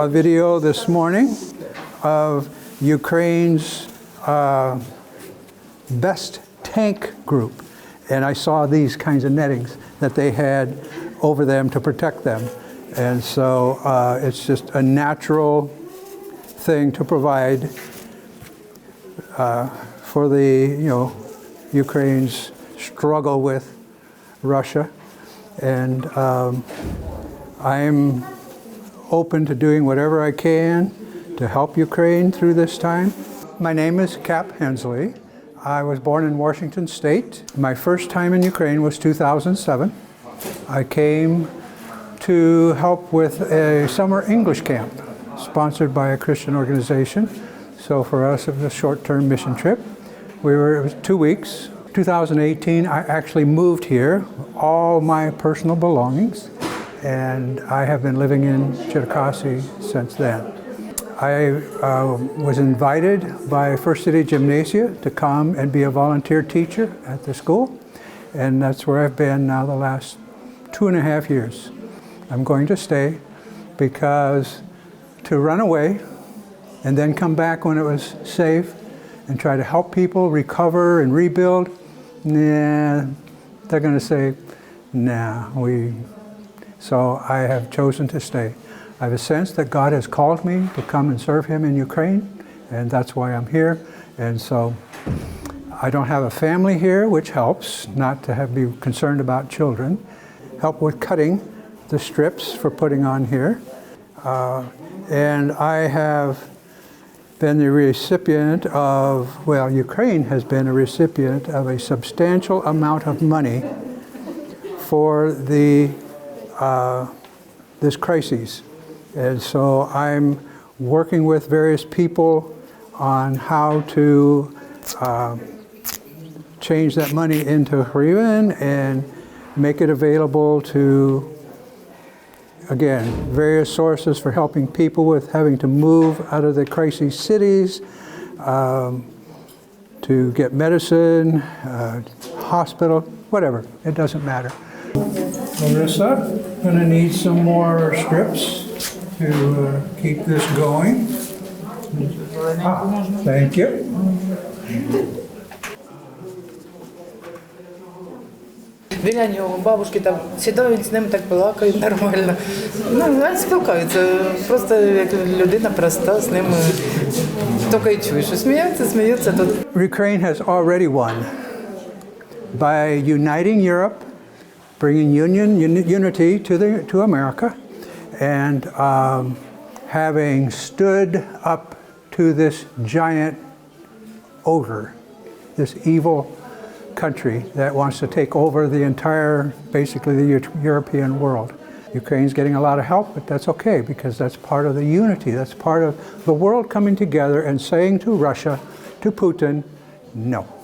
a video this morning of Ukraine's uh, best tank group. And I saw these kinds of nettings that they had over them to protect them. And so uh, it's just a natural thing to provide uh, for the, you know, Ukraine's struggle with Russia. And um, I'm open to doing whatever I can to help Ukraine through this time. My name is Cap Hensley. I was born in Washington State. My first time in Ukraine was 2007. I came to help with a summer English camp sponsored by a Christian organization. So for us, it was a short-term mission trip. We were, it was two weeks. 2018, I actually moved here, all my personal belongings, and I have been living in Cherkasy since then. I uh, was invited by First City Gymnasia to come and be a volunteer teacher at the school, and that's where I've been now the last two and a half years. I'm going to stay because to run away and then come back when it was safe and try to help people recover and rebuild, nah, they're going to say, nah, we. So I have chosen to stay. I have a sense that God has called me to come and serve Him in Ukraine, and that's why I'm here. And so I don't have a family here, which helps not to have be concerned about children. Help with cutting the strips for putting on here. Uh, and I have been the recipient of, well, Ukraine has been a recipient of a substantial amount of money for the uh, this crisis. And so I'm working with various people on how to uh, change that money into hryvnia and make it available to again, various sources for helping people with having to move out of the crisis cities, um, to get medicine, uh, hospital, whatever. It doesn't matter. Larissa, gonna need some more strips to uh, keep this going. Ah, thank you. Біля нього бабушки там сідаю, він з ним так балакає нормально. Ну, він спілкується. Просто як людина проста, з ним тільки й чуєш. що Сміються, сміються тут. Ukraine has already won by uniting Europe, bringing union uni- unity to the to America, and um, having stood up to this giant ogre, this evil country that wants to take over the entire, basically the Eu- European world. Ukraine's getting a lot of help, but that's okay because that's part of the unity. That's part of the world coming together and saying to Russia, to Putin, no.